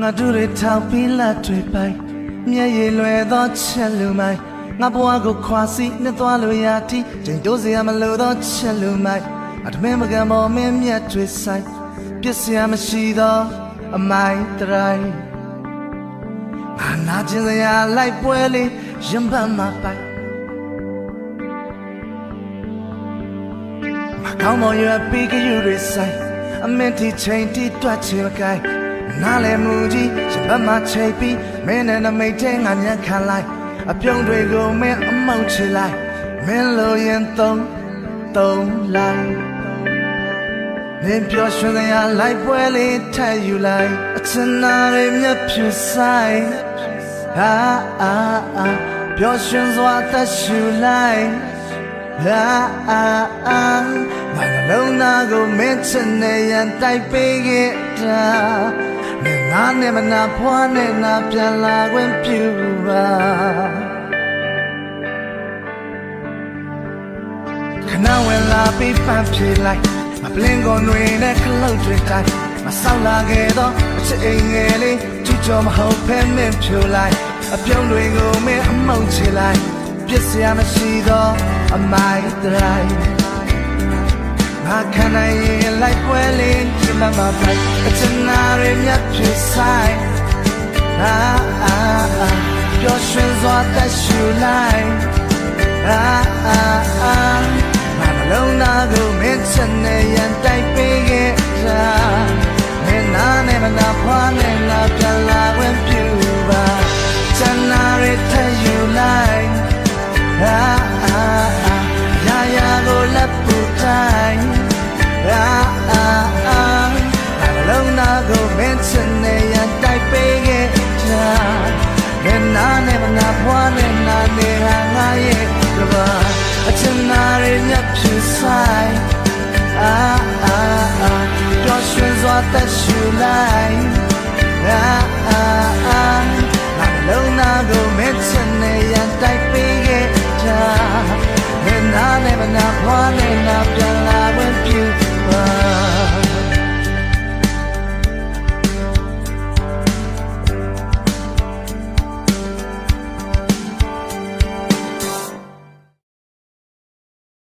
ငါတို့တွေထောက်ပြီးလက်တွေပိုင်မျက်ရည်လွယ်သောချက်လူမိုင်ငါဘဝကိုခွာစီနှစ်သွားလို့ရတီချိန်တိုးစရာမလိုသောချက်လူမိုင်အထမင်းမကံပေါ်မင်းမြတ်တွေဆိုင်ပြစ်စရာမရှိသောအမိုင်တရိုင်းငါနာကျင်စရာလိုက်ပွဲလေးရင်ပတ်မှာပိုင်မကောင်းမရွယ်ပြီးကယူတွေဆိုင်အမင်းတီချိန်တီတွတ်ချင်မကိုင်း နားလေမူကြီးရှင်ဘတ်မှာချိန်ပြီးမင်းနဲ့နမိတ်တဲ့ငါညံခံလိုက်အပြုံးတွေကိုမင်းအမောက်ချလိုက်မင်းလိုရင်သုံးသုံးလိုက်မင်းပြောရွှင်စရာလိုက်ပွဲလေးထပ်ယူလိုက်အချင်နာတွေမျက်ဖြူဆိုင်ဟာအာအာပြောရွှင်စွာသက်ရှူလိုက်အာအာအာငါနှလုံးသားကိုမင်းချင်နေရန်တိုက်ပေးခဲ့တာမ င်းငါနဲ့မနာဖွားနဲ့နာပြန်လာခွင့်ပြုပါခဏဝင်လာပြီးပန်းဖြေလိုက်မပလင်ကုန်တွေနဲ့ခလုတ်တွေတိုင်းမဆောက်လာခဲ့တော့အချစ်အိမ်ငယ်လေးချူချောမဟုတ်ဖဲမင်းဖြိုလိုက်အပြုံးတွေကိုမင်းအမုန်းချလိုက်ပြစ်စရာမရှိသောအမိုက်တိုင်းငါခံနိုင်ရင်လိုက်ပွဲလေးချင်မမပိုက်အချင်နာရမြတ်ဖြစ်ဆိုင် အာအာအာပျော်ရွှင်စွာသက်ရှူလိုက်အာအာအာငါနှလုံးသားကို ရမြတ်ဖြူဆိုင်အာအာအာပျော်ရွှ